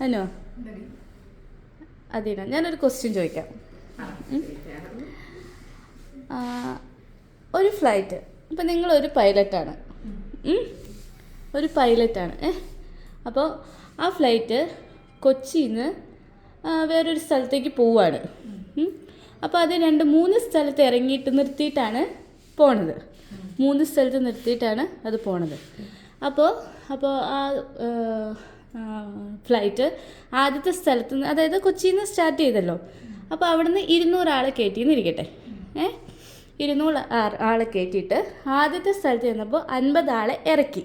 അനു അതീന. ഞാനൊരു ക്വസ്റ്റ്യൻ ചോദിക്കാം. ഒരു ഫ്ലൈറ്റ് ഇപ്പം ഒരു പൈലറ്റാണ്? ഒരു പൈലറ്റാണ് ഏ? അപ്പോൾ ആ ഫ്ലൈറ്റ് കൊച്ചിയിൽ നിന്ന് വേറൊരു സ്ഥലത്തേക്ക് പോവാണ്. അപ്പോൾ അത് രണ്ട് മൂന്ന് സ്ഥലത്ത് ഇറങ്ങിയിട്ട് നിർത്തിയിട്ടാണ് പോണത്. മൂന്ന് സ്ഥലത്ത് നിർത്തിയിട്ടാണ് അത് പോണത്. അപ്പോൾ അപ്പോൾ ആ ഫ്ലൈറ്റ് ആദ്യത്തെ സ്ഥലത്ത് നിന്ന് അതായത് കൊച്ചിയിൽ നിന്ന് സ്റ്റാർട്ട് ചെയ്തല്ലോ. അപ്പോൾ അവിടുന്ന് ഇരുന്നൂറ് ആളെ കയറ്റിയെന്ന് ഇരിക്കട്ടെ ഏ? ഇരുന്നൂറ് ആളെ കയറ്റിയിട്ട് ആദ്യത്തെ സ്ഥലത്ത് ചെന്നപ്പോൾ അൻപത് ആളെ ഇറക്കി.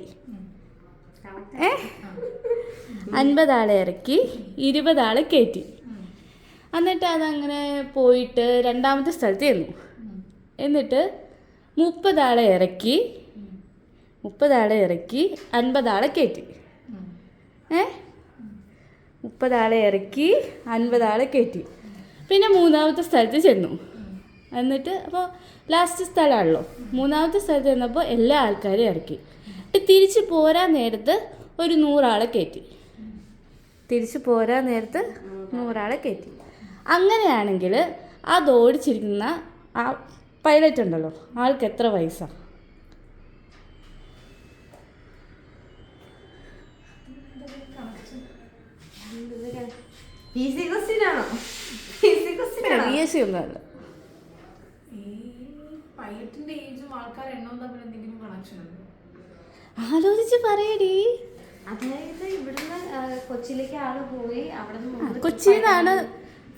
ഏ? അൻപത് ആളെ ഇറക്കി ഇരുപത് ആളെ കയറ്റി എന്നിട്ട് അതങ്ങനെ പോയിട്ട് രണ്ടാമത്തെ സ്ഥലത്ത് ചെന്നു. എന്നിട്ട് മുപ്പതാളെ ഇറക്കി മുപ്പതാളെ ഇറക്കി അൻപതാളെ കയറ്റി ഏ? മുപ്പതാളെ ഇറക്കി അൻപതാളെ കയറ്റി. പിന്നെ മൂന്നാമത്തെ സ്ഥലത്ത് ചെന്നു. എന്നിട്ട് അപ്പോൾ ലാസ്റ്റ് സ്ഥലമാണല്ലോ മൂന്നാമത്തെ സ്ഥലത്ത് ചെന്നപ്പോൾ എല്ലാ ആൾക്കാരെയും ഇറക്കി. തിരിച്ച് പോരാൻ നേരത്ത് ഒരു നൂറാളെ കയറ്റി. തിരിച്ച് പോരാൻ നേരത്ത് നൂറാളെ കയറ്റി. അങ്ങനെയാണെങ്കിൽ അത് ഓടിച്ചിരിക്കുന്ന ആ പൈലറ്റ് ഉണ്ടല്ലോ ആൾക്ക് എത്ര വയസ്സാണ് ഈസി ക്വസ്റ്റ്യൻ ആണോ ഈസി ക്വസ്റ്റ്യൻ ആണോ പി എസ് സി ഒന്നും അല്ല പൈലറ്റിന്റെ ഏജും ആൾക്കാർ എണ്ണവും തമ്മിൽ എന്തെങ്കിലും കണക്ഷൻ ഉണ്ടോ? ആലോചിച്ച് പറയടി. അതായത് ഇവിടുന്ന് കൊച്ചിയിലേക്ക് ആൾ പോയി അവിടെ കൊച്ചിന്നാണ് കൊച്ചിയിൽ നിന്നാണ്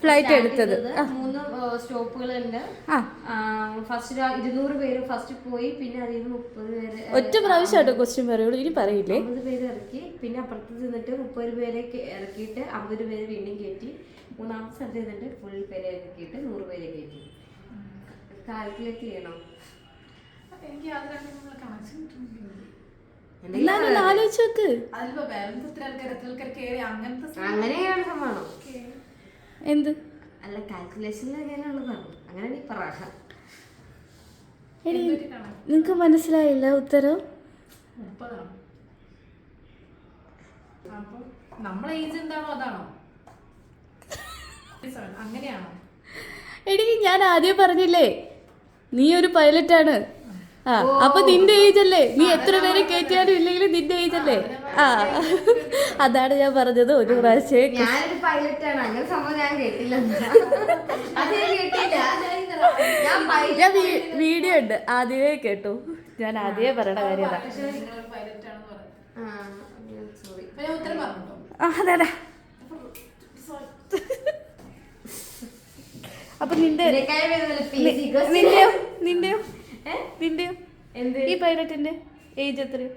ഫ്ലൈറ്റ് എടുത്തത്. മൂന്ന് സ്റ്റോപ്പുകളുണ്ട്. ഫസ്റ്റ് ഇരുന്നൂറ് പേര് ഫസ്റ്റ് പോയി പിന്നെ അതിൽ നിന്ന് മുപ്പത് പേര് ഒറ്റ പ്രാവശ്യമായിട്ട് ക്വസ്റ്റ്യൻ പറയുള്ളൂ ഇനി പറയില്ലേ? അമ്പത് പേര് ഇറക്കി പിന്നെ അപ്പുറത്ത് നിന്നിട്ട് മുപ്പത് പേരെ ഇറക്കിയിട്ട് അമ്പത് പേര് വീണ്ടും കയറ്റി മൂന്നാമത്തെ സ്ഥലത്ത് നിന്നിട്ട് ഫുൾ പേരെ ഇറക്കിയിട്ട് നൂറ് പേരെ കയറ്റി കാൽക്കുലേറ്റ് ചെയ്യണം? എനിക്ക് കണക്ഷൻ അങ്ങനെയാണ് എന്ത്? അല്ല കാൽക്കുലേഷൻ അങ്ങനെയുള്ളതാണ് അങ്ങനെ നീ പറ എടി നിങ്ങൾക്ക് മനസ്സിലായില്ല ഉത്തരം? മുപ്പതാണ്? അപ്പൊ നമ്മളെ ഏജ് എന്താണോ അതാണോ. അങ്ങനെയാണോ? എടി ഞാൻ ആദ്യം പറഞ്ഞില്ലേ നീ ഒരു പൈലറ്റാണ് ആ അപ്പൊ നിന്റെ ഏജ് അല്ലേ? നീ എത്ര പേരെ കയറ്റിയാലും ഇല്ലെങ്കിലും നിന്റെ ഏജ് അല്ലേ? ആ അതാണ് ഞാൻ പറഞ്ഞത് ഒരു പ്രാവശ്യം. ഞാനൊരു പൈലറ്റ് ആണ് അങ്ങനെ സംഭവം ഞാൻ കേട്ടില്ല. അത് ഞാൻ കേട്ടില്ല. ഞാൻ pilot ഞാൻ വീഡിയോ ഉണ്ട്. ആദ്യമേ കേട്ടു. ഞാൻ ആദ്യമേ പറയണ കാര്യം അതാ. അപ്പൊ അതെ നിന്റെ. നിന്റെയോ? നിന്റെയോ? ഏ? നിന്റെയോ ഈ പൈലറ്റിന്റെ ഏജ് എത്രയോ?